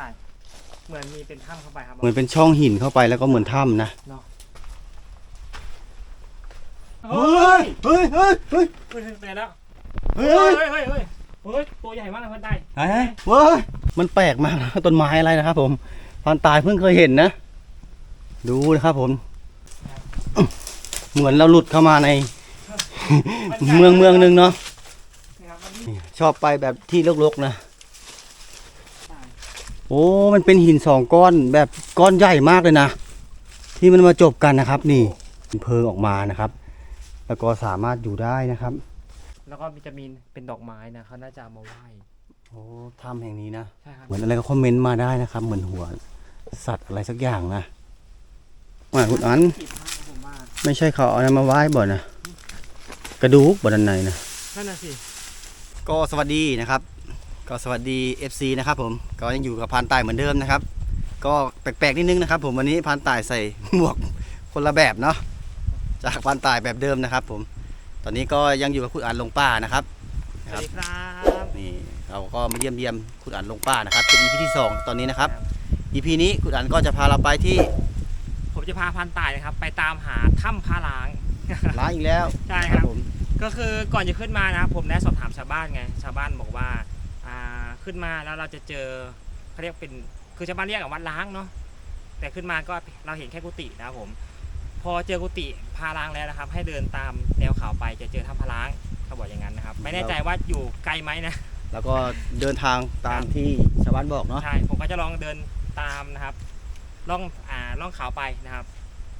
ตายเหมือนมีเป็นถ้ำเข้าไปครับเหมือนเป็นช่องหินเข้าไปแล้วก็เหมือนถ้ำนะเฮ้ยเฮ้ยเฮ้ยเฮ้ยเฮ้ยเป็นไงแล้วเฮ้เฮ้ยยเฮ้ยเฮ้ยเฮ้ยตัวใหญ่มากเลยพันตายเฮ้ยเว้ยมันแปลกมากนะต้นไม้อะไรนะครับผมพรานตายเพิ่งเคยเห็นนะ ดูนะครับผม เหมือนเราหลุดเข้ามาใน เมืองเมืองหนึงเนาะนะครับวันนี้นี่ชอบไปแบบที่รกๆนะตาย โอ้มันเป็นหินสองก้อนแบบก้อนใหญ่มากเลยนะ ที่มันมาจบกันนะครับ นี่เป็นเพลิงออกมานะครับ แล้วก็สามารถอยู่ได้นะครับ แล้วก็มีจะมีเป็นดอกไม้นะเขาน่าจะเอามาไหว้โอ้ถ้ำแห่งนี้นะ ใช่ครับ เหมือนอะไรก็คอมเมนต์มาได้นะครับ เหมือนหัว สัตว์อะไรสักอย่างนะว่าคุณอันจีบมากครับผมว่าไม่ใช่เขาเอาอะไรมาไหว้บ่นะ กระดูกบ่ด้านในนะ นั่นน่ะสิ ก็สวัสดีนะครับ ก็สวัสดี FC นะครับผมก็ยังอยู่กับพานตายเหมือนเดิมนะครับ ก็แปลกๆนิดนึงนะครับ ผมวันนี้พานตายใส่หมวกคนละแบบเนาะจากพานตายแบบเดิมนะครับ ผม ตอนนี้ก็ยังอยู่กับคุณอันลงป่านะครับสวัสดีครับนี่เราก็มาเยี่ยมเยี่ยมคุณอันลงป่านะครับเป็น EP ที่สองตอนนี้นะครับ EP นี้คุณอันก็จะพาเราไปที่ ผมจะพาพันตายนะครับ ไปตามหาถ้ำพระล้างร้านอีกแล้วใช่ครับผมก็คือก่อนจะขึ้นมานะครับผมได้สอบถามชาวบ้านไงชาวบ้านบอกว่าอ่า ขึ้นมาแล้วเราจะเจอเขาเรียกเป็นคือชาวบ้านเรียกว่าวัดล้างเนาะแต่ขึ้นมาก็เราเห็นแค่กุฏินะครับผม พอเจอกุฏิพาล้างแล้วนะครับ ให้เดินตามแนวเขาไปจะเจอถ้ำพระล้างเขาบอกอย่างนั้นนะครับ ไม่แน่ใจว่าอยู่ไกลไหมนะแล้วก็เดินทางตามที่ชาวบ้านบอกเนาะใช่ผมก็จะลองเดินตามนะครับล่องอ่าล่องเขาไปนะครับ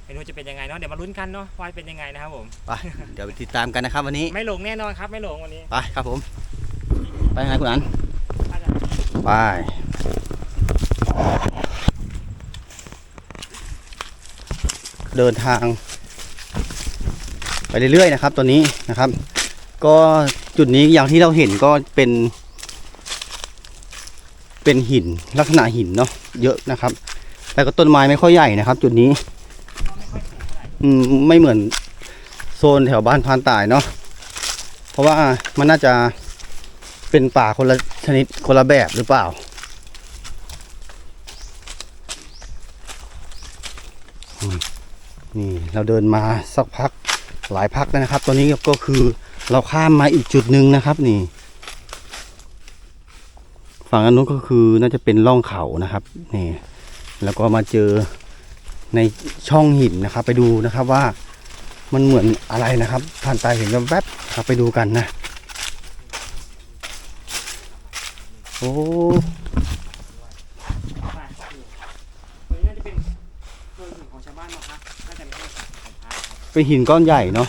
ไม่รู้จะเป็นยังไงเนาะเดี๋ยวมาลุ้นกันเนาะว่าเป็นยังไงนะครับผมไปเดี๋ยวไปติดตามกันนะครับวันนี้ไม่หลงแน่นอนครับไม่หลงวันนี้ไปครับผม ไปยังไงคุณอันน่าจะ ไปเดินทาง ไปเรื่อยๆนะครับตัวนี้นะครับ ก็จุดนี้อย่างที่เราเห็นก็เป็น เป็นหินลักษณะหินเนาะเยอะนะครับ แล้วก็ต้นไม้ไม่ค่อยใหญ่นะครับ จุดนี้ไม่เหมไม่เหมือนโซนแถวบ้านพานตายเนาะเพราะว่ามันน่าจะ เป็นป่าคนละชนิดคนละแบบหรือเปล่า นี่เราเดินมาสักพักหลายพักแล้วนะครับ ตอนนี้ก็คือเราข้ามมาอีกจุดหนึ่งนะครับนี่ ฝั่งอันนู้นก็คือน่าจะเป็นร่องเขานะครับนี่แล้วก็มาเจอในช่องหินนะครับ ไปดูนะครับว่ามันเหมือนอะไรนะครับผ่านตาเห็นแวบๆครับไปดูกันนะ โอ้ไปตัวนี้น่าจะเป็นโดยหินของชาวบ้านนะครับน่าจะไม่ใช่ของพระครับเป็นหินก้อนใหญ่เนาะ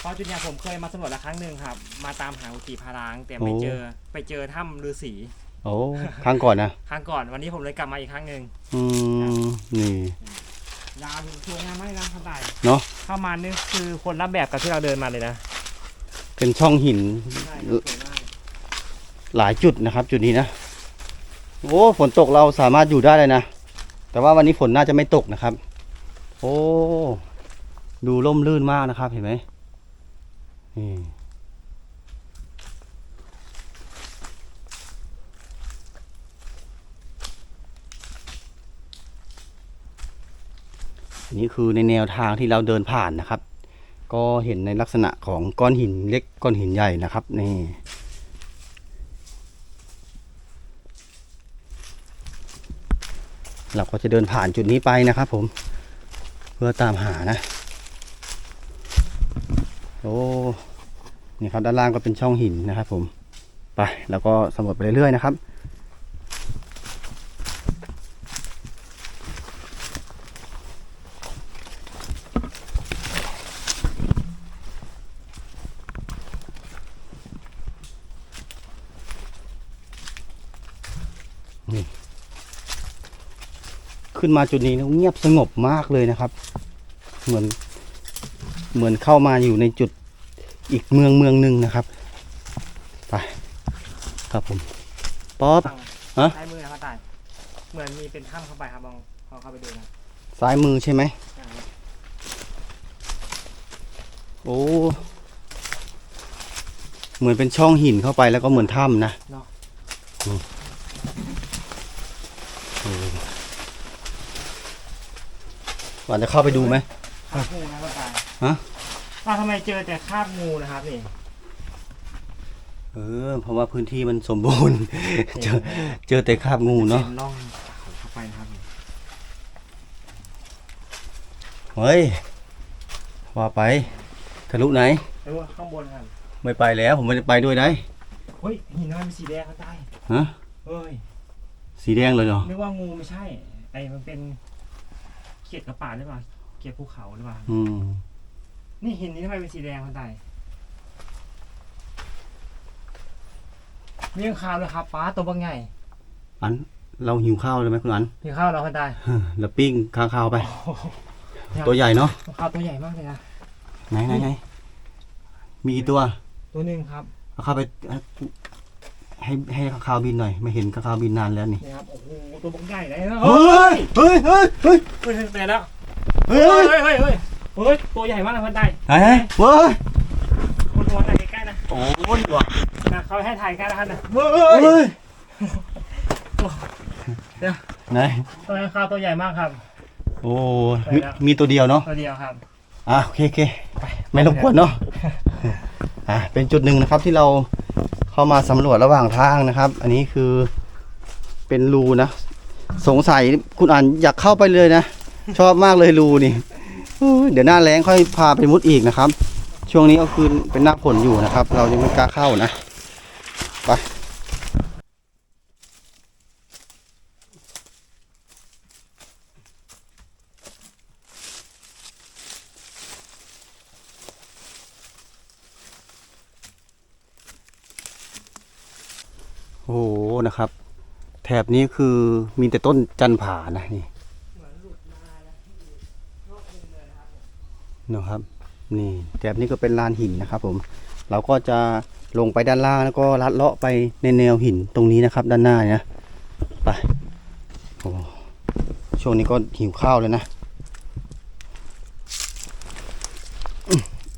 เพราะจุดเนี้ยผมเคยมาสำรวจแล้วครั้งหนึ่งครับ มาตามหาอุติพารางแต่ไม่เจอ ไปเจอถ้ำฤาษีโอ้ครั้งก่อนนะ ครั้งก่อนวันนี้ผมเลยกลับมาอีกครั้งหนึ่งอืม นี่ ยาวสวยงามมากเลยนะท่านใดเนาะเข้ามานี่คือคนละแบบกับที่เราเดินมาเลยนะเป็นช่องหิน ใช่ครับสวยมาก หลายจุดนะครับ จุดนี้นะโอ้ฝนตกเราสามารถอยู่ได้เลยนะ แต่ว่าวันนี้ฝนน่าจะไม่ตกนะครับ โอ้ดูร่มรื่นมากนะครับเห็นไหมนี่นนี้คือในแนวทางที่เราเดินผ่านนะครับ ก็เห็นในลักษณะของก้อนหินเล็กก้อนหินใหญ่นะครับนี่ เราก็จะเดินผ่านจุดนี้ไปนะครับผม เพื่อตามหานะ โอ้นี่ครับด้านล่างก็เป็นช่องหินนะครับผม ไป แล้วก็สำรวจไปเรื่อยๆนะครับ ขึ้นมาจุดนี้แล้วเงียบสงบมากเลยนะครับ เหมือนเหมือนเข้ามาอยู่ในจุดอีกเมืองเมืองหนึ่งนะครับไปครับผมป๊อปฝั่งฮะซ้ายมือนะครับตายเหมือนมีเป็นถ้ำเข้าไปครับลองลองเข้าไปดูนะซ้ายมือใช่ไหมอ่าโอ้เหมือนเป็นช่องหินเข้าไปแล้วก็เหมือนถ้ำนะเนาะอืมโอ้ หวานจะเข้าไปดูไหมคราบงูนะพ่อตาฮะอ้าวทำไมเจอแต่คราบงูนะครับนี่ เออ เพราะว่าพื้นที่มันสมบูรณ์ เจอเจอแต่คราบงูเนาะป็ล่องเข้าไปนะครับนี่เฮ้ยว่าไปทะลุไหนแล้วว่าข้างบนครับไม่ไปแล้ว ผมไม่ได้ไปด้วยได้เฮ้ยหินน้อยเป็นสีแดงข้างใต้ฮะเฮ้ยสีแดงเลยเหรอ นึกว่างูไม่ใช่ ไอ้มันเป็น เขียดกระป่าหรือเปล่าเขียดภูเขาหรือเปล่า อืมนี่หินนี้ทำไมเป็นสีแดงข้างใต้มีข้างคาวเลยครับป้าตัวบางใหญ่อัน เราหิวข้าวเลยไหมคุณอันมีข้าวเราข้างใต้เฮ้อแล้วปิ้งข้างข้าวไปโอ้โหตัวใหญ่เนาะข้าวตัวใหญ่มากเลยนะ ไหนไหนไหนมีกี่ตัว ตัวหนึ่งครับ เอาเข้าไป ให้ให้ข้างข้าวบินหน่อยไม่เห็นข้างข้าวบินนานแล้วนี่นี่ครับโอ้โหตัวบางใหญ่เลยนะเฮ้ยเฮ้ยเฮ้ยเฮ้ยเฮ้ยไปแล้วเฮ้เฮ้ยยเฮ้ยเฮ้ยเฮ้ยตัวใหญ่มากเลยข้างใต้ไหนไหนเฮ้ยคนตัวถ่ายใกล้ๆนะโอ้ยว่ะนะเขาให้ถ่ายใกล้นะครับนะเฮ้ยเดี๋ยวไหนตัวข้าวตัวใหญ่มากครับ โอ้มีมีตัวเดียวเนาะตัวเดียวครับ อะโอเคโอเคไม่รบกวนเนาะอะเป็นจุดหนึ่งนะครับที่เราเข้ามาสำรวจระหว่างทางนะครับ อันนี้คือเป็นรูนะ สงสัยคุณอ่านอยากเข้าไปเลยนะ ชอบมากเลยรูนี่อู้เดี๋ยวหน้าแรงค่อยพาไปมุดอีกนะครับ ช่วงนี้ก็คือเป็นหน้าฝนอยู่นะครับ เรายังไม่กล้าเข้านะไป นะครับ แถบนี้คือมีแต่ต้นจันผานะนี่นะครับ นี่แถบนี้ก็เป็นลานหินนะครับ ผม เราก็จะลงไปด้านล่างแล้วก็ลัดเลาะไปในแนวหินตรงนี้นะครับ ด้านหน้านะไปโอ้ช่วงนี้ก็หิวข้าวเลยนะ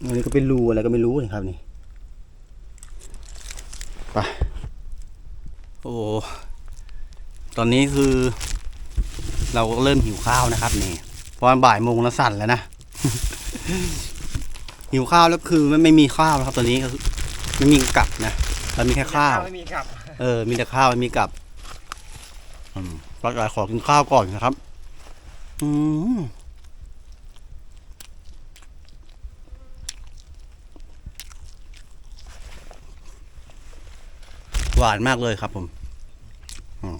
อันนี้ก็เป็นรูอะไรก็ไม่รู้นะครับนี่ไปโอ้ ตอนนี้คือ เราก็เริ่มหิวข้าวนะครับนี่เพราะว่าบ่ายโมงแล้วสั่นแล้วนะ หิวข้าวแล้วคือไม่ไม่มีข้าวแล้วครับ ตอนนี้ก็คือไม่มีกับนะเรามีแค่ข้าว ไม่มีกลับเออ มีแต่ข้าวไม่มีกับอืมก็จะขอกินข้าวก่อนนะครับ อืมหวานมากเลยครับผมอืม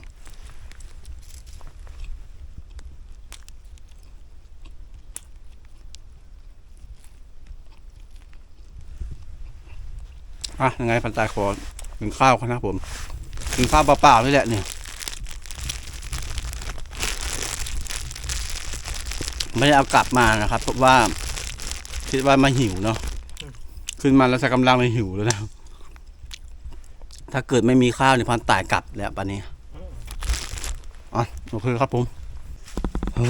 อะยังไงพันตายขอกินข้าวกันนะครับผมกินข้าวเปล่าๆนี่แหละเนี่ยไม่ได้เอากลับมานะครับ เพราะว่า คิดว่ามาหิวเนาะขึ้นมาแล้วใช้กำลังเลยหิวแล้วนะถ้าเกิดไม่มีข้าวเนี่ยพันตายกลับแล้วปานนี้อะโอเคครับผมโอ้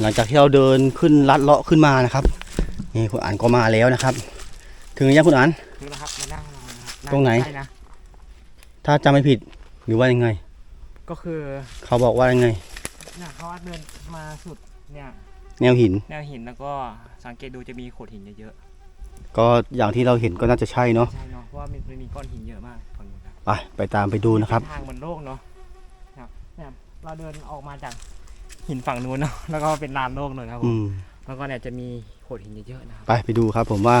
หลังจากที่เราเดินขึ้นลัดเลาะขึ้นมานะครับ นี่คุณอ่านก็มาแล้วนะครับ ถึงยังคุณอ่านคือนะครับมานั่งรอนะครับตรงไหน ใช่นะถ้าจำไม่ผิดหรือว่ายังไง ก็คือเขาบอกว่ายังไง เนี่ยเขาเดินมาสุดเนี่ยแนวหิน แนวหินแล้วก็สังเกตดูจะมีโขดหินเยอะก็อย่างที่เราเห็นก็น่าจะใช่เนาะๆใช่เนาะเพราะว่ามันมันมีก้อนหินเยอะมากฝั่งนู้นครับไปไปตามไปดูนะครับ ทางเหมือนโลกเนาะครับเนี่ยเราเดินออกมาจากหินฝั่งนู้นเนาะแล้วก็เป็นลานโลกเลยครับผอืมมแล้วก็เนี่ยจะมีโขดหินเยอะๆนะครับไปไปดูครับ ผมว่า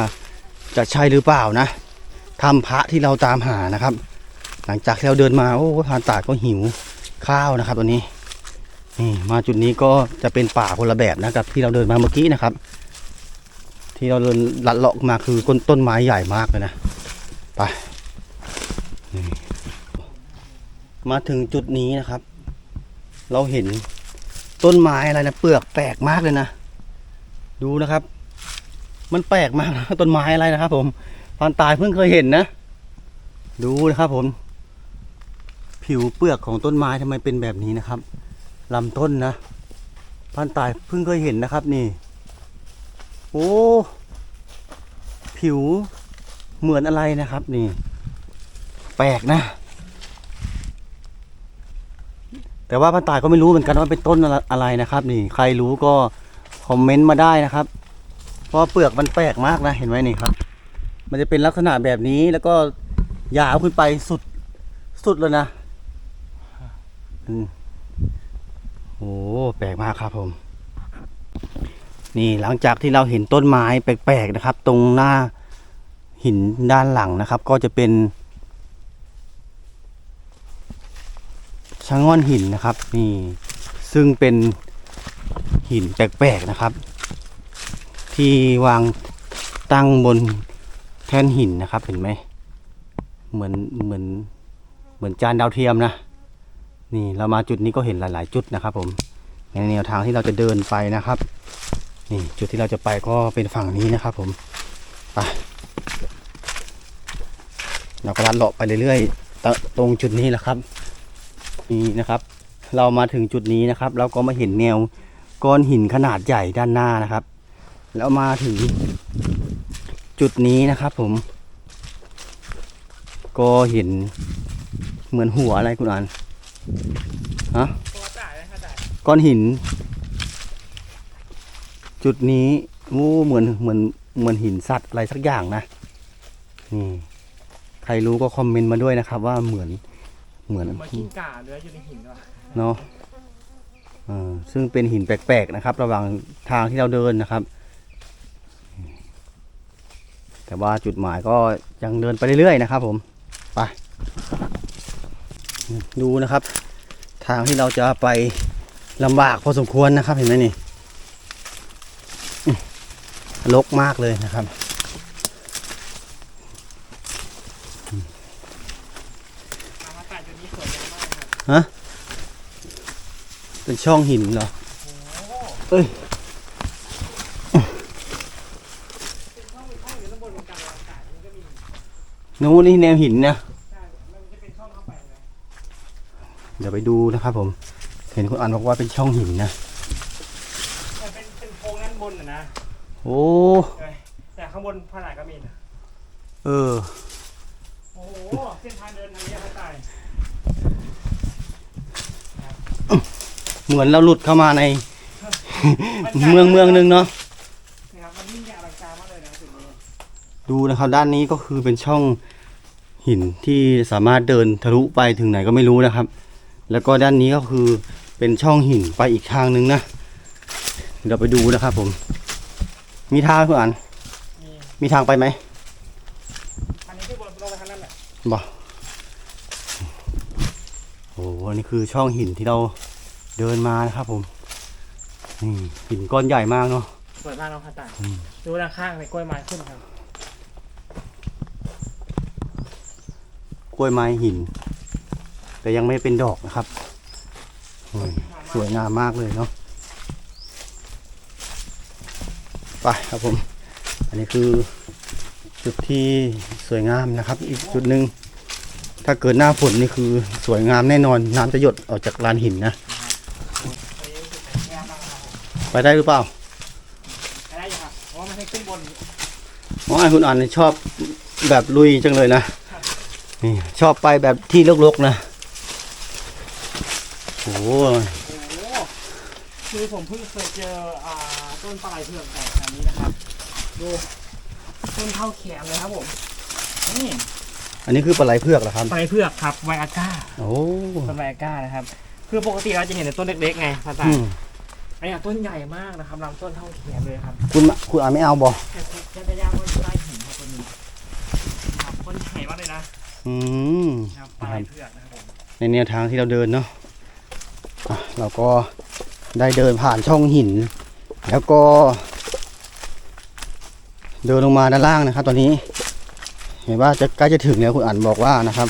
จะใช่หรือเปล่านะถ้ำพระที่เราตามหานะครับ หลังจากที่เราเดินมาโอ้พานตาก็หิวข้าวนะครับตัวนี้นี่มาจุดนี้ก็จะเป็นป่าคนละแบบนะกับ ที่เราเดินมาเมื่อกี้นะครับ ที่เราเดินลัดเลาะมาคือต้นต้นไม้ใหญ่มากเลยนะไปมาถึงจุดนี้นะครับ เราเห็นต้นไม้อะไรนะเปลือกแปลกมากเลยนะ ดูนะครับ มันแปลกมากนะต้นไม้อะไรนะครับ ผมพรานตายเพิ่งเคยเห็นนะ ดูนะครับ ผม ผิวเปลือกของต้นไม้ทำไมเป็นแบบนี้นะครับลำต้นนะพรานตายเพิ่งเคยเห็นนะครับนี่ โอ้ผิวเหมือนอะไรนะครับนี่ แปลกนะ แต่ว่าพันตายก็ไม่รู้เหมือนกันว่าเป็นต้นอะไรนะครับ นี่ ใครรู้ก็คอมเมนต์มาได้นะครับ เพราะเปลือกมันแปลกมากนะ เห็นไหมนี่ครับ มันจะเป็นลักษณะแบบนี้แล้วก็ยาวขึ้นไปสุดสุดเลยนะอืมโอ้แปลกมากครับผม นี่หลังจากที่เราเห็นต้นไม้แปลกๆนะครับ ตรงหน้าหินด้านหลังนะครับ ก็จะเป็นชะง่อนหินนะครับ นี่ซึ่งเป็นหินแปลกๆนะครับ ที่วางตั้งบนแท่นหินนะครับเห็นไหมเหมือนเหมือนเหมือนจานดาวเทียมนะนี่เรามาจุดนี้ก็เห็นหลาย ๆ จุดนะครับผมในแนวทางที่เราจะเดินไปนะครับ นี่จุดที่เราจะไปก็เป็นฝั่งนี้นะครับผมไปเราก็ลัดเลาะไปเรื่อยๆตตรงจุดนี้แหละครับ นี่นะครับ เรามาถึงจุดนี้นะครับ เราก็มาเห็นแนวก้อนหินขนาดใหญ่ด้านหน้านะครับ แล้วมาถึงจุดนี้นะครับผม ก็เห็นเหมือนหัวอะไรคุณอันฮะตัวจ่ายเลยค่ะก้อนหิน จุดนี้วู้เหมือนเหมือนเหมือนหินสัตว์อะไรสักอย่างนะนี่ใครรู้ก็คอมเมนต์มาด้วยนะครับ ว่าเหมือนเหมือนเหมือนกิ้งก่าเลื้อยอยู่ในหินเนาะซึ่งเป็นหินแปลกๆนะครับ ระหว่างทางที่เราเดินนะครับ แต่ว่าจุดหมายก็ยังเดินไปเรื่อยๆนะครับ ผมไปดูนะครับ ทางที่เราจะไปลำบากพอสมควรนะครับ เห็นไหมนี่อื้อรกมากเลยนะครับฮะเป็นช่องหินเหรอโอ้เอ้ย เป็นช่องเป็นช่องอยู่ข้างบนตรงกลางลานจ่ายมันก็มี นู้นนี่แนวหินนะใช่มันจะเป็นช่องเข้าไปเลยเดี๋ยวไปดูนะครับผม เห็นคุณอันบอกว่าเป็นช่องหินนะแต่เป็นเป็นโพรงด้านบนนะนะโอ้แต่ข้างบนผนังก็มีนะเออโอ้โหเส้นทางเดินทางนี้ครับจ่ายเหมือนเราหลุดเข้ามาในเมืองเมืองหนึงเนาะนะครับมันยิ่งใหญ่อลังการมากเลยนะจุดนี้ดูนะครับด้านนี้ก็คือเป็นช่อง หินที่สามารถเดินทะลุไปถึงไหนก็ไม่รู้นะครับ แล้วก็ด้านนี้ก็คือเป็นช่องหินไปอีกทางหนึงนะเดี๋ยวไปดูนะครับผม มีทางคุณอันมีมีทางไปไหมอันนี้ที่บนลงไปทางนั้นแหละบ่โอ้โหอันนี้คือช่องหินที่เราเดินมานะครับผมนี่หินก้อนใหญ่มากเนาะสวยมากน้องคาตาอืมดูด้านข้างในกล้วยไม้ขึ้นครับ ล้วยไม้หิน แต่ยังไม่เป็นดอกนะครับโอ้ยสวยงามมากเลยเนาะไปครับผม อันนี้คือจุดที่สวยงามนะครับ อีกจุดหนึ่งถ้าเกิดหน้าฝนนี่คือสวยงามแน่นอน น้ำจะหยดออกจากลานหินนะตัวนี้รู้สึกเป็นแย่มากครับผมไปได้หรือเปล่าไปได้อยู่ครับเพราะว่ามันให้ขึ้นบนอ๋อไอ้คุณอ่านนี่ชอบแบบลุยจังเลยนะ นี่ชอบไปแบบที่รกๆนะโอ้โหโอ้โหคือผมเพิ่งเคยเจออ่าต้นปลายเผือกแบบแบบนี้นะครับดูต้นเท่าแขนเลยครับผมนี่อันนี้คือปลาไหลเผือกเหรอครับปลายเผือกครับไวอาก้าโอ้ต้นไวอาก้านะครับ คือปกติเราจะเห็นแต่ต้นเล็กๆไงภาษาอืมอันนี้ต้นใหญ่มากนะครับลำต้นเท่าแขนเลยครับคุณคุณอ่านไม่เอาบอแต่จะจะย่างว่าอยู่ใต้หินครับตัวนี้ครับต้นใหญ่มากเลยนะ อืมครับปลายเผือกนะครับผมในแนวทางที่เราเดินเนาะอะเราก็ได้เดินผ่านช่องหิน แล้วก็ เดินลงมาด้านล่างนะครับ ตอนนี้ เห็นว่าจะใกล้จะถึงแล้วคุณอ่านบอกว่านะครับ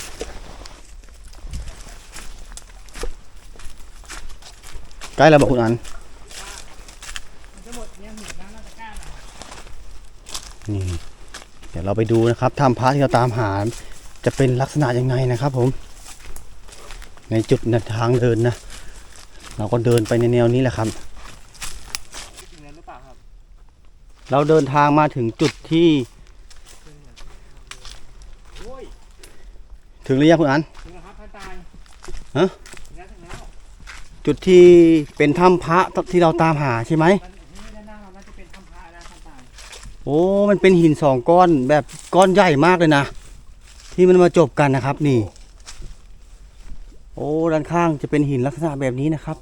ใกล้แล้วบอกคุณอ่านมันจะหมดเนี่ยหินน้ำน่าจะกล้าหน่อยนี่เดี๋ยวเราไปดูนะครับถ้ำพระที่เราตามหา จะเป็นลักษณะยังไงนะครับผม ในจุดในทางเดินนะ เราก็เดินไปในแนวนี้แหละครับจริงเลยหรือเปล่าครับเราเดินทางมาถึงจุดที่โอ้ยถึงหรือยังคุณอันถึงแล้วครับพระตายฮะถึงแล้วถึงแล้วจุดที่เป็นถ้ำพระที่เราตามหาใช่ไหมมันนี่ด้านหน้าเราน่าจะเป็นถ้ำพระนะท่านตายโอ้ มันเป็นหินสองก้อนแบบก้อนใหญ่มากเลยนะ ที่มันมาจบกันนะครับ นี่ โอ้ด้านข้างจะเป็นหินลักษณะแบบนี้นะครับ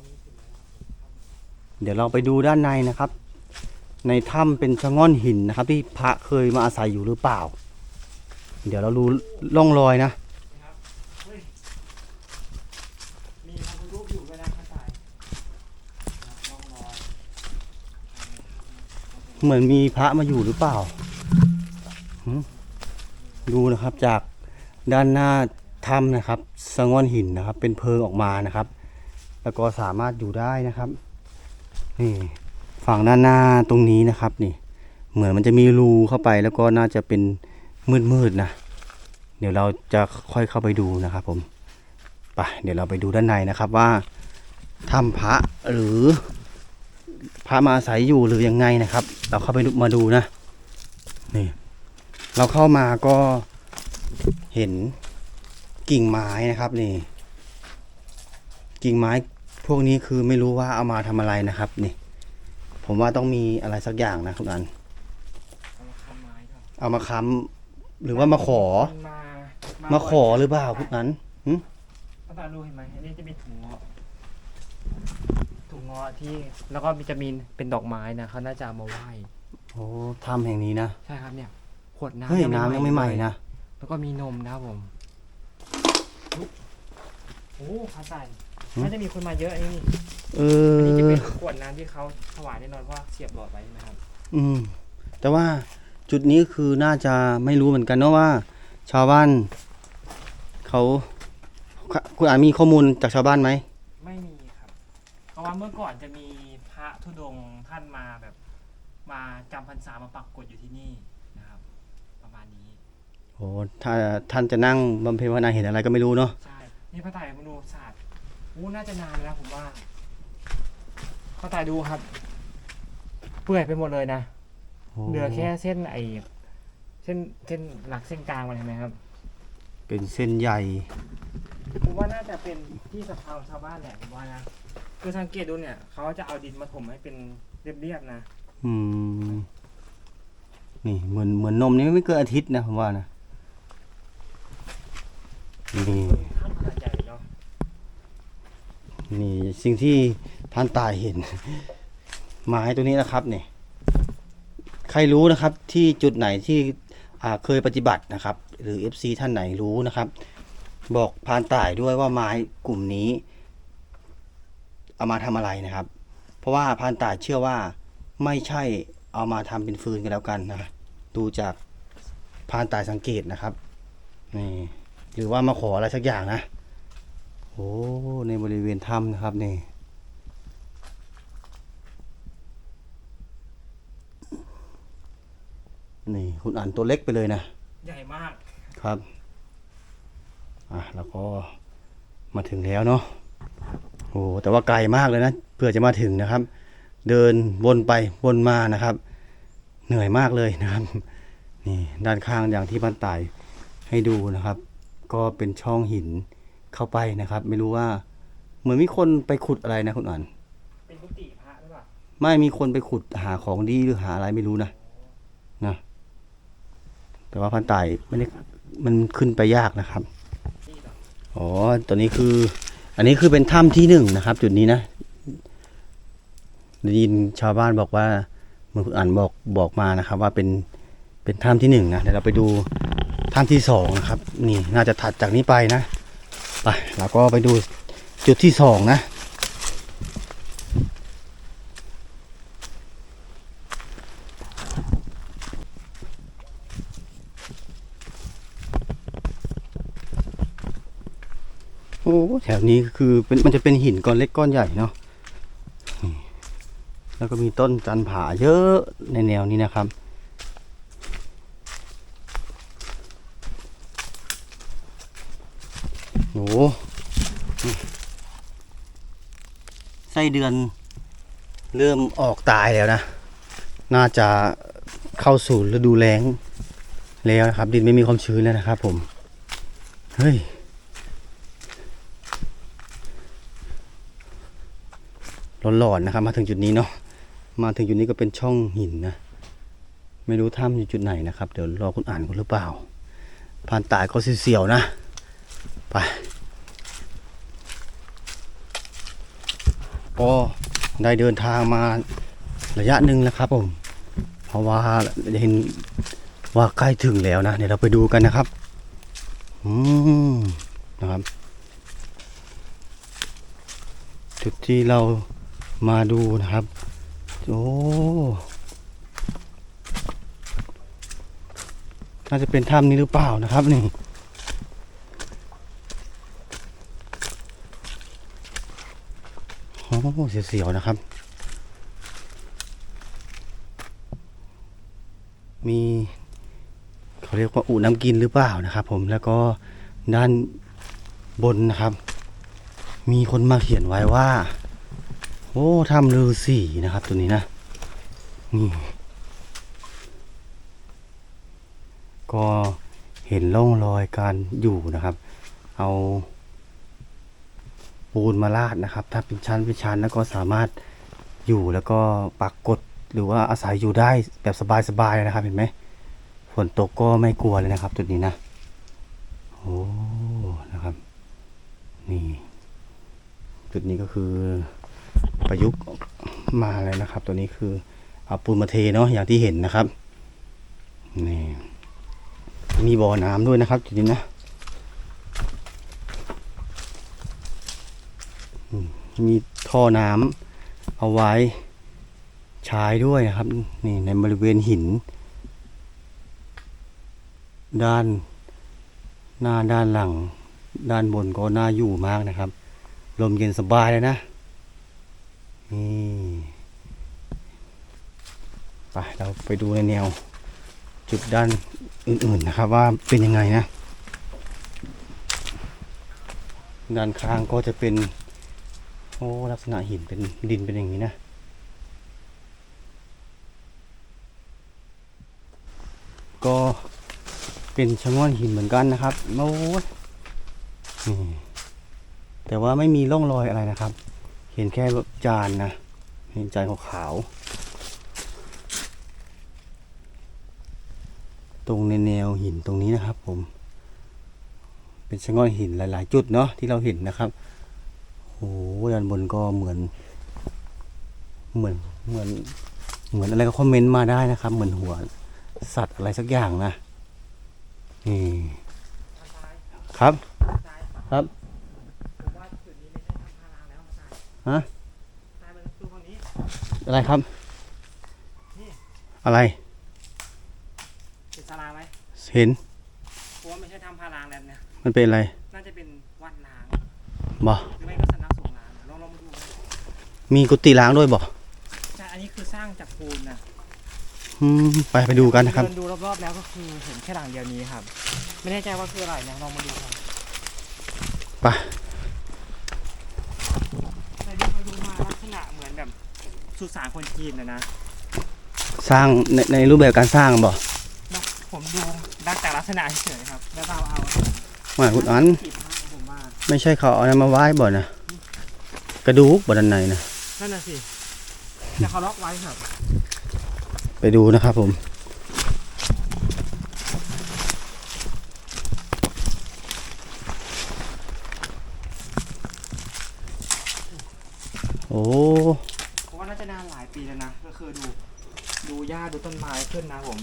เดี๋ยวเราไปดูด้านในนะครับ ในถ้ำเป็นชะง่อนหินนะครับ ที่พระเคยมาอาศัยอยู่หรือเปล่า เดี๋ยวเราดูร่องรอยนะเหมือนมีพระมาอยู่หรือเปล่า ดูนะครับจาก ด้านหน้าถ้ำนะครับสะง่อนหินนะครับ เป็นเพิงออกมานะครับ แล้วก็สามารถอยู่ได้นะครับนี่ฝั่งด้านหน้าตรงนี้นะครับนี่ เหมือนมันจะมีรูเข้าไปแล้วก็น่าจะเป็นมืดๆนะเดี๋ยวเราจะค่อยเข้าไปดูนะครับ ผมไปเดี๋ยวเราไปดูด้านในนะครับว่าถ้ำพระหรือพระมาอาศัยอยู่หรือยังไงนะครับ เราเข้าไปดูมาดูนะนี่ เราเข้ามาก็ เห็นกิ่งไม้นะครับนี่ กิ่งไม้พวกนี้คือไม่รู้ว่าเอามาทำอะไรนะครับนี่ ผมว่าต้องมีอะไรสักอย่างนะคุณอัน เอามาค้ำไม้ก่อนเอามาค้ำหรือว่ามาขอมันมามาขอหรือเปล่าคุณอันท่านตายรู้เห็นไหมอันนี้จะมีถุงเงาะถุงเงาะที่แล้วก็มีจะมีเป็นดอกไม้นะเขาน่าจะเอามาไหว้โอ้ถ้ำแห่งนี้นะ ใช่ครับเนี่ย ขวดน้ำเฮ้ยน้ำยังไม่ใหม่เลยนะ แล้วก็มีนมนะครับผมอุ๊ยโอ้พระใส่หืมน่าจะมีคนมาเยอะนี่เออันนี้จะอเป็นขวดน้ำที่เขาถวายแน่นอนเพราะว่าเสียบหลอดไว้นะครับ อืม แต่ว่าจุดนี้คือน่าจะไม่รู้เหมือนกันเนอะว่า ชาวบ้าน เขาคุณอาจมีข้อมูลจากชาวบ้านไหมไม่มีครับ เพราะว่าเมื่อก่อนจะมีพระธุดงค์ท่านมาแบบ มาจำพรรษามาปักกฎอยู่ที่นี่นะครับ ประมาณนี้ โอ้ถ้าท่านจะนั่งบำเพ็ญภาวนาเห็นอะไรก็ไม่รู้เนาะใช่นี่พระไตรมนูศาสตร์อู้น่าจะนานแล้วผมว่าพระไตรดูครับ เปื่อยไปหมดเลยนะโอ้เหลือแค่เส้นไอเส้นเส้นหลักเส้นกลางมันเห็นไหมครับ เป็นเส้นใหญ่ผมว่าน่าจะเป็นที่สะพานชาวบ้านแหละผมว่านะคือสังเกตดูเนี่ยเขาจะเอาดินมาถมให้เป็นเรียบๆนะอืมนี่เหมือนเหมือนนมนี่ไม่เกินอาทิตย์นะผมว่านะ นี่นี่สิ่งที่ท่านตายเห็นไม้ตัวนี้นะครับเนี่ยใครรู้นะครับที่จุดไหนที่เคยปฏิบัตินะครับ หรือ FC ท่านไหนรู้นะครับ บอกพานต่ายด้วยว่าไม้กลุ่มนี้ เอามาทำอะไรนะครับ เพราะว่าพานต่ายเชื่อว่าไม่ใช่เอามาทำเป็นฟืนกันแล้วกันนะดูจากพานต่ายสังเกตนะครับนี่ หรือว่ามาขออะไรสักอย่างนะโอ้ในบริเวณถ้ำนะครับนี่นี่คุณอ่านตัวเล็กไปเลยนะ ใหญ่มากครับ อะแล้วก็มาถึงแล้วเนาะโอ้แต่ว่าไกลมากเลยนะเพื่อจะมาถึงนะครับ เดินวนไปวนมานะครับ เหนื่อยมากเลยนะครับ นี่ด้านข้างอย่างที่พันตายให้ดูนะครับ ก็เป็นช่องหินเข้าไปนะครับ ไม่รู้ว่า เหมือนมีคนไปขุดอะไรนะคุณอ่านเป็นกุฏิพระหรือเปล่าไม่มีคนไปขุดหาของดีหรือหาอะไรไม่รู้นะนะแต่ว่าพันตายไม่ได้มันขึ้นไปยากนะครับนี่เหรออ๋อตัวนี้คือ อันนี้คือเป็นถ้ำที่หนึ่งนะครับ จุดนี้นะได้ยินชาวบ้านบอกว่าเมื่อคุณอ่านบอกบอกมานะครับ ว่าเป็นเป็นถ้ำที่หนึ่งนะเดี๋ยวเราไปดู ถ้ำที่สองนะครับ นี่น่าจะถัดจากนี้ไปนะไปเราก็ไปดูจุดที่สองนะ โอ้แถวนี้คือเป็นมันจะเป็นหินก้อนเล็กก้อนใหญ่เนาะแล้วก็มีต้นจันผาเยอะในแนวนี้นะครับ โอ้นี่ ไส้เดือนเริ่มออกตายแล้วนะ น่าจะเข้าสู่ฤดูแล้งแล้วนะครับ ดินไม่มีความชื้นแล้วนะครับ ผม เฮ้ยหลอนๆนะครับ มาถึงจุดนี้เนาะ มาถึงจุดนี้ก็เป็นช่องหินนะ ไม่รู้ถ้ำอยู่จุดไหนนะครับ เดี๋ยวรอคุณอ่านกันหรือเปล่า ผ่านตายก็เสียวๆนะ ไป ก็ได้เดินทางมาระยะหนึ่งแล้วครับผม เพราะว่าเห็นว่าใกล้ถึงแล้วนะ เดี๋ยวเราไปดูกันนะครับ อืมนะครับ จุดที่เรามาดูนะครับ โอ้น่าจะเป็นถ้ำนี้หรือเปล่านะครับนี่ โอ้เสียวๆนะครับ มีเขาเรียกว่าอู่น้ำกินหรือเปล่านะครับ ผมแล้วก็ด้านบนนะครับ มีคนมาเขียนไว้ว่า โอ้ถ้ำฤาษีนะครับ ตัวนี้นะนี่ก็เห็นร่องรอยการอยู่นะครับ เอา ปูนมาลาดนะครับ ถ้าเป็นชั้นเป็นชั้นแล้วก็สามารถอยู่แล้วก็ปักกดหรือว่าอาศัยอยู่ได้แบบสบายๆนะครับเห็นไหมฝนตกก็ไม่กลัวเลยนะครับจุดนี้นะโอ้นะครับ นี่ จุดนี้ก็คือประยุกต์มาเลยนะครับ ตัวนี้คือเอาปูนมาเทเนาะอย่างที่เห็นนะครับนี่มีบ่อน้ำด้วยนะครับจุดนี้นะ มมีท่อน้ำเอาไว้ใช้ด้วยนะครับ นี่ในบริเวณหิน ด้านหน้าด้านหลัง ด้านบนก็น่าอยู่มากนะครับ ลมเย็นสบายเลยนะนี่ไปเราไปดูในแนว จุดด้านอื่นๆนะครับ ว่าเป็นยังไงนะ ด้านข้างก็จะเป็น โอ้ลักษณะหินเป็นดินเป็นอย่างนี้นะก็เป็นชะง่อนหินเหมือนกันนะครับโอ้นี่แต่ว่าไม่มีร่องรอยอะไรนะครับ เห็นแค่แบบจานนะเห็นจานขาวๆตรงในแนวหินตรงนี้นะครับผม เป็นชะง่อนหินหลาย ๆ จุดเนาะที่เราเห็นนะครับ โอ้โหด้านบนก็เหมือน เหมือนเหมือน เหมือนอะไรก็คอมเมนต์มาได้นะครับ เหมือนหัว สัตว์อะไรสักอย่างนะนี่ครับครับผมว่าจุดนี้ไม่ใช่ทำพารางแล้วอาจารย์ฮะตายมันดูฝั่งนี้อะไรครับนี่อะไรเห็นศาลาไหมเห็นผมว่าไม่ใช่ทำพารางแล้วเนี่ยมันเป็นอะไร น่าจะเป็นวัดล้างบ่ มีกุฏิล้างด้วยบ่ใช่อันนี้คือสร้างจากปูนนะอืมไปไปดูกันนะครับเดินดูรอบๆแล้วก็คือเห็นแค่หลังเดียวนี้ครับ ไม่แน่ใจว่าคืออะไรนะลองมาดูครับไปแต่ดูไปดูมาลักษณะเหมือนแบบสุสานคนจีนนะนะ สร้างในในรูปแบบการสร้างบ่นะผมดูดักจากลักษณะเฉยๆครับแล้วเราเอาว่าคุณอันจีบผ้าผมว่าไม่ใช่เขาเอาอะไรมาไว้บ่นะ กระดูกบ่ด้านในนะ นั่นน่ะสิแต่เขาล็อกไว้ครับ ไปดูนะครับผม โอ้เพราะว่าน่าจะนานหลายปีแล้วนะ ก็คือดู ดูหญ้าดูต้นไม้ขึ้นนะผม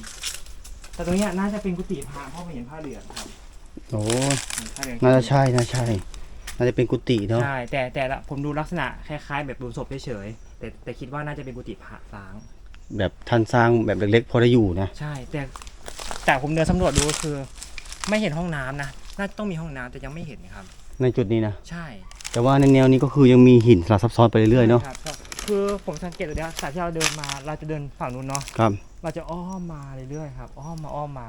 แต่ตรงเนี้ยน่าจะเป็นกุฏิพระเพราะผมเห็นผ้าเหลืองครับ โอ้เห็นผ้าเหลืองน่าจะใช่น่าใช่ น่าจะเป็นกุฏิเนาะใช่แต่แต่ละผมดูลักษณะคล้ายๆ แบบดูศพเฉยๆแต่แต่คิดว่าน่าจะเป็นกุฏิพระล้าง แบบท่านสร้างแบบเล็กๆ พอได้อยู่นะใช่แต่แต่ผมเดินสำรวจดูก็คือ ไม่เห็นห้องน้ำนะน่าจะต้องมีห้องน้ำแต่ยังไม่เห็นครับ ในจุดนี้นะใช่ แต่ว่าในแนวนี้ก็คือยังมีหินสลับซับซ้อนไปเรื่อยๆเนาะครับก็คือผมสังเกตเลยนะจากที่เราเดินมาเราจะเดินฝั่งนู้นเนาะครับเราจะอ้อมมาเรื่อยๆครับอ้อมมาอ้อมมา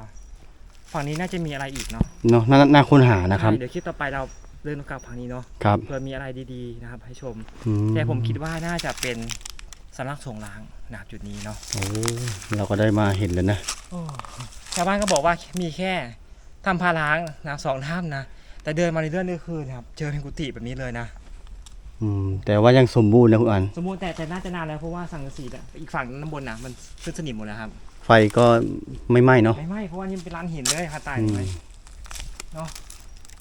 ฝั่งนี้น่าจะมีอะไรอีกเนาะเนาะน่าน่าค้นหานะครับใช่เดี๋ยวคลิปต่อไปเรา เดินกลับฝั่งนี้เนาะครับเผื่อมีอะไรดีๆนะครับ ให้ชม อืแต่ผมคิดว่าน่าจะเป็นสำนักสงฆ์ล้างนะครับจุดนี้เนาะโอ้เราก็ได้มาเห็นแล้วนะ ชาวบ้านก็บอกว่ามีแค่ทำพาล้างนะสองถ้ำนะแต่เดินมาเรื่อยๆนี่คือนะครับเจอเป็นกุฏิแบบนี้เลยนะ อืม แต่ว่ายังสมบูรณ์นะคุณอัน สมมุติแต่แต่น่าจะนานแล้วเพราะว่าสังกะสีอะอีกฝั่งน้ำบนน่ะมันขึ้นสนิมหมดแล้วครับ ไฟก็ไม่ไหม้เนาะ ไม่ไหม่เพราะว่านี่เป็นร้านหินเลยพาตายอืม เลยเนาะ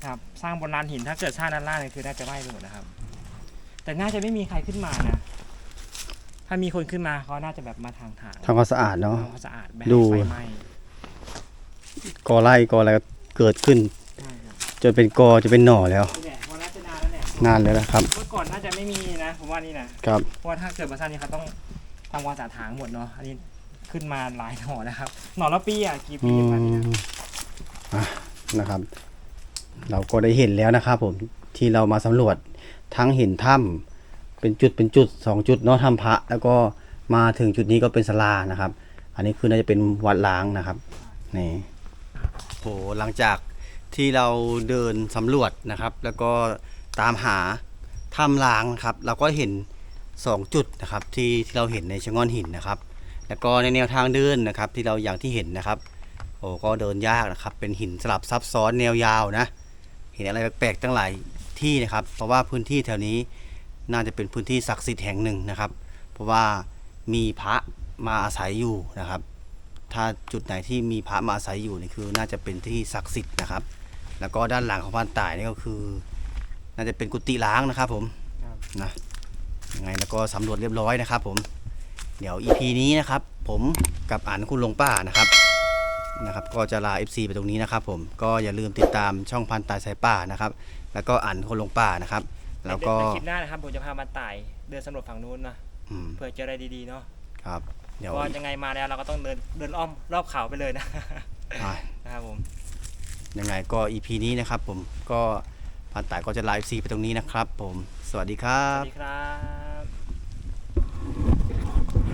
ครับสร้างบนร้านหินถ้าเกิดสร้างด้านล่างเนี่ยคือน่าจะไหม้ไปหมดนะครับ แต่น่าจะไม่มีใครขึ้นมานะ ถ้ามีคนขึ้นมาเขาน่าจะแบบมาทางทางทำความสะอาดเนาะ ทำความสะอาดแบบดู ไฟไหม้กอไล่กออะไรก็เกิดขึ้น ใช่ครับจนเป็นกอจะเป็นหน่อแล้ว นี่แหละวันน่าจะนานแล้วแหละนานแล้วนะครับ เมื่อก่อนน่าจะไม่มีนะผมว่านี่นะครับ เพราะว่าถ้าเกิดมาสร้างนี่เขาต้องทำความสะอาดถางหมดเนาะอันนี้ขึ้นมาหลายหน่อแล้วครับหน่อละปีอะกี่อืปีมาเนี่ยมอะนะครับ เราก็ได้เห็นแล้วนะครับผมที่เรามาสำรวจทั้งเห็นถ้ำเป็นจุดเป็นจุดสองจุดเนาะถ้ำพระ แล้วก็มาถึงจุดนี้ก็เป็นศาลานะครับ อันนี้คือน่าจะเป็นวัดล้างนะครับนี่โหหลังจากที่เราเดินสำรวจนะครับ แล้วก็ตามหาถ้ำล้างนะครับ เราก็เห็นสองจุดนะครับที่ที่เราเห็นในชะง่อนหินนะครับ แล้วก็ในแนวทางเดินนะครับที่เราอย่างที่เห็นนะครับโอ้ก็เดินยากนะครับ เป็นหินสลับซับซ้อนแนวยาวนะ ห็นอะไรแปลกๆตั้งหลายที่นะครับ เพราะว่าพื้นที่แถวนี้น่าจะเป็นพื้นที่ศักดิ์สิทธิ์แห่งหนึ่งนะครับ เพราะว่ามีพระมาอาศัยอยู่นะครับ ถ้าจุดไหนที่มีพระมาอาศัยอยู่นี่คือน่าจะเป็นที่ศักดิ์สิทธิ์นะครับ แล้วก็ด้านหลังของพานต่ายนี่ก็คือ น่าจะเป็นกุฏิล้างนะครับผมครับนะยังไงแล้วก็สำรวจเรียบร้อยนะครับผม เดี๋ยว EP นี้นะครับ ผมกับอ่านคุณหลวงป้านะครับ นะครับก็จะลา FC ไปตรงนี้นะครับผมก็อย่าลืมติดตามช่องพันตายสายป่านะครับ แล้วก็อ่านคนลงป่านะครับ แล้วก็ในคลิปหน้านะครับผมจะพามาตายเดินสำรวจฝั่งนู้นนะเพื่อเจออะไรดีๆเนาะครับเดี๋ยวยังไงมาแล้วเราก็ต้องเดินเดินอ้อมรอบเขาไปเลยนะนะครับผม ยังไงก็ EP นี้นะครับผมก็พันตายก็จะลา FC ไปตรงนี้นะครับ ผมสวัสดีครัสวัสดีครับ